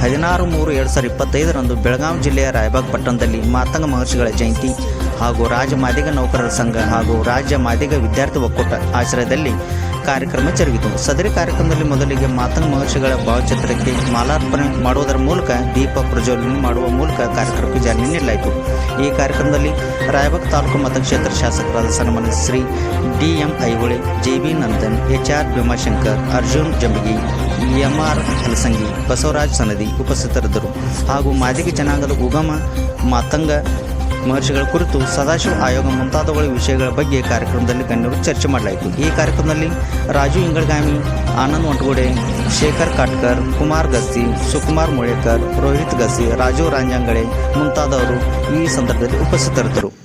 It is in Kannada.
ಹದಿನಾರು ಮೂರು ಎರಡು ಸಾವಿರದ ಇಪ್ಪತ್ತೈದರಂದು ಬೆಳಗಾವಿ ಜಿಲ್ಲೆಯ ರಾಯಬಾಗ್ ಪಟ್ಟಣದಲ್ಲಿ ಮಾತಂಗ ಮಹರ್ಷಿಗಳ ಜಯಂತಿ ಹಾಗೂ ರಾಜ್ಯ ಮಾದಿಗ ನೌಕರರ ಸಂಘ ಹಾಗೂ ರಾಜ್ಯ ಮಾದಿಗ ವಿದ್ಯಾರ್ಥಿ ಒಕ್ಕೂಟ ಆಶ್ರಯದಲ್ಲಿ ಕಾರ್ಯಕ್ರಮ ಜರುಗಿತು. ಸದರಿ ಕಾರ್ಯಕ್ರಮದಲ್ಲಿ ಮೊದಲಿಗೆ ಮಾತಂಗ ಮಹರ್ಷಿಗಳ ಭಾವಚಿತ್ರಕ್ಕೆ ಮಾಲಾರ್ಪಣೆ ಮಾಡುವುದರ ಮೂಲಕ ದೀಪ ಪ್ರಜ್ವಲನೆ ಮಾಡುವ ಮೂಲಕ ಕಾರ್ಯಕ್ರಮಕ್ಕೆ ಚಾಲನೆ ನೀಡಲಾಯಿತು. ಈ ಕಾರ್ಯಕ್ರಮದಲ್ಲಿ ರಾಯಬಾಗ್ ತಾಲೂಕು ಮತಕ್ಷೇತ್ರ ಶಾಸಕರಾದ ಸನ್ಮಾನ Shri D M Aihole J B Nandan H R Bhimashankar, Arjun Jambagi M R Halasangi Basavaraj Sanadi ಉಪಸ್ಥಿತರಿದ್ದರು. ಹಾಗೂ ಮಾದಿಗ ಜನಾಂಗದ ಉಗಮ ಮಾತಂಗ ಮಹರ್ಷಿಗಳ ಕುರಿತು ಸದಾಶಿವ ಆಯೋಗ ಮುಂತಾದವುಗಳ ವಿಷಯಗಳ ಬಗ್ಗೆ ಕಾರ್ಯಕ್ರಮದಲ್ಲಿ ಗಣ್ಯರು ಚರ್ಚೆ ಮಾಡಲಾಯಿತು. ಈ ಕಾರ್ಯಕ್ರಮದಲ್ಲಿ ರಾಜು ಇಂಗಳಗಾಮಿ, ಆನಂದ್ ಒಂಟಗೋಡೆ, ಶೇಖರ್ ಕಾಟ್ಕರ್, ಕುಮಾರ್ ಗಸ್ತಿ ಸುಕುಮಾರ್ ಮುಳೇಕರ್, ರೋಹಿತ್ ಗಸ್ಸಿ, ರಾಜು ರಾಂಜಂಗಳೆ ಮುಂತಾದವರು ಈ ಸಂದರ್ಭದಲ್ಲಿ ಉಪಸ್ಥಿತರಿದ್ದರು.